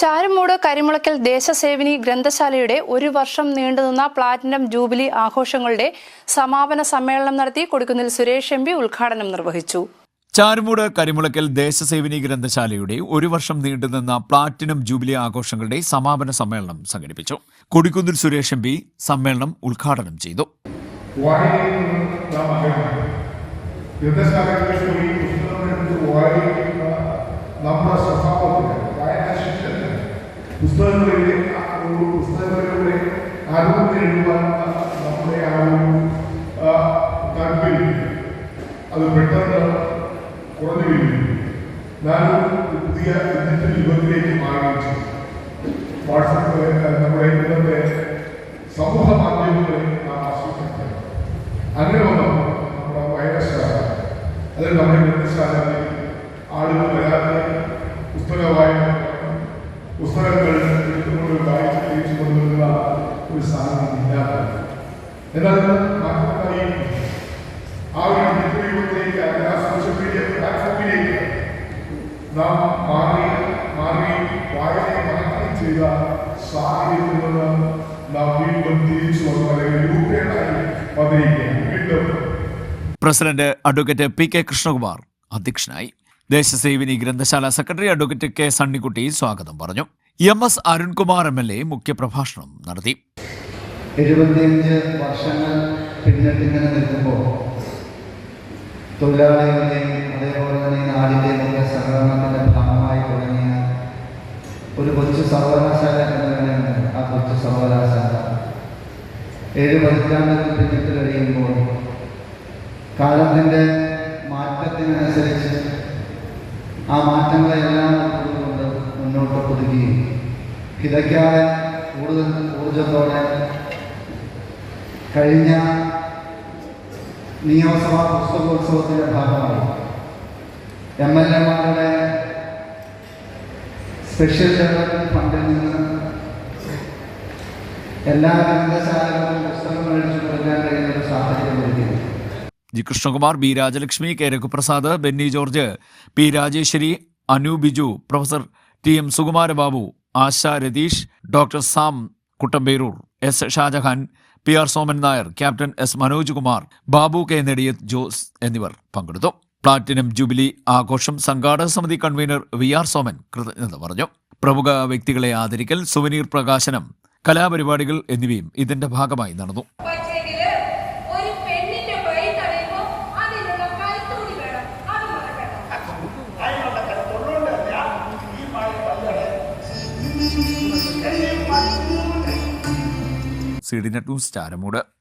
ചാരുമൂട് കരിമുളക്കൽ ദേശസേവിനി ഗ്രന്ഥശാലയുടെ ഒരു വർഷം നീണ്ടുനിന്ന പ്ലാറ്റിനം ജൂബിലി ആഘോഷങ്ങളുടെ സമാപന സമ്മേളനം നടത്തി കൊടുക്കുന്നിൽ സുരേഷ് എം പി ഉദ്ഘാടനം നിർവഹിച്ചു. ചാരുമൂട് കരിമുളക്കൽ ദേശസേവിനി ഗ്രന്ഥശാലയുടെ ഒരു വർഷം നീണ്ടുനിന്ന പ്ലാറ്റിനം ജൂബിലി ആഘോഷങ്ങളുടെ സമാപന സമ്മേളനം സംഘടിപ്പിച്ചു. കൊടിക്കുന്നിൽ സുരേഷ് എം പി സമ്മേളനം ഉദ്ഘാടനം ചെയ്തു. നമ്മുടെ നിന്ന് പുസ്തകങ്ങളിലെ ആ ഒരു പുസ്തകങ്ങളിലൂടെ അറിവ് നേടുവാൻ നമ്മുടെ ആ ഒരു ആ, താല്പര്യം അത് പെട്ടെന്ന് കുറഞ്ഞു വരികയും ഞാനൊരു പുതിയ ഡിജിറ്റൽ യുഗത്തിലേക്ക് മാറുകയും ചെയ്തു വാട്സപ്പ് നമ്മുടെ ഇന്നത്തെ സമൂഹ മാധ്യമങ്ങളെ നാം ആസ്വദിക്കുന്നത് അങ്ങനെ വന്നു നമ്മുടെ വൈറസ്ശാല അതിൽ നമ്മുടെ ഗ്രന്ഥശാലയിൽ ആളുകൾ വരാതെ സോഷ്യൽ നാം president advocate P K Krishnakumar അധ്യക്ഷനായി ദേശസേവിനി ഗ്രന്ഥശാല സെക്രട്ടറി അഡ്വക്കേറ്റ് കെ സണ്ണിക്കുട്ടി സ്വാഗതം പറഞ്ഞു. M S Arunkumar M L A മുഖ്യപ്രഭാഷണം നടത്തി. എഴുപത്തിയഞ്ച് വർഷങ്ങൾ പിന്നിട്ടിങ്ങനെ നിൽക്കുമ്പോൾ തൊഴിലാളികളുടെയും അതേപോലെ തന്നെ നാടിന്റെയും സഹകരണത്തിന്റെ ഭാഗമായി തുടങ്ങിയ ഒരു കൊച്ചു സർവകലാശാല എന്ന് തന്നെയുണ്ട് ആ കൊച്ചു സർവകലാശാല ഏഴ് പതിറ്റാണ്ടുകൾ പിന്നിട്ട് കഴിയുമ്പോൾ കാലത്തിന്റെ മാറ്റത്തിനനുസരിച്ച് ആ മാറ്റങ്ങളെല്ലാം ഉൾക്കൊണ്ടുകൊണ്ട് മുന്നോട്ട് പുതുക്കുകയും കിതയ്ക്കാതെ കൂടുതൽ ഊർജത്തോടെ കഴിഞ്ഞ നിയമസഭാ പുസ്തകോത്സവത്തിന്റെ ഭാഗമായി എം എൽ എമാരുടെ സ്പെഷ്യൽ ഡെവലപ്മെന്റ് ഫണ്ടിൽ നിന്ന് എല്ലാ ഗ്രന്ഥശാലകളും പുസ്തകം മേടിച്ചു കൊടുക്കാൻ കഴിയുന്ന ഒരു സാഹചര്യം ഒരുക്കിയത് G Krishnakumar B Rajalakshmi K Raghuprasad Benny George P Rajeswari Anu Biju professor T M Sukumarababu Asha Ratheesh doctor Sam Kuttamperoor S Shajahan P R Soman Nair captain S Manoj Kumar Babu K Nediyath Jose എന്നിവർ പങ്കെടുത്തു platinum jubilee ആഘോഷം സംഘാടക സമിതി convener V R Soman കൃതജ്ഞത പറഞ്ഞു പ്രമുഖ വ്യക്തികളെ ആദരിക്കൽ souvenir പ്രകാശനം കലാപരിപാടികൾ എന്നിവയും ഇതിന്റെ ഭാഗമായി നടന്നു Thank ഒരു സി ഡി നെറ്റ് ചാരമൂട്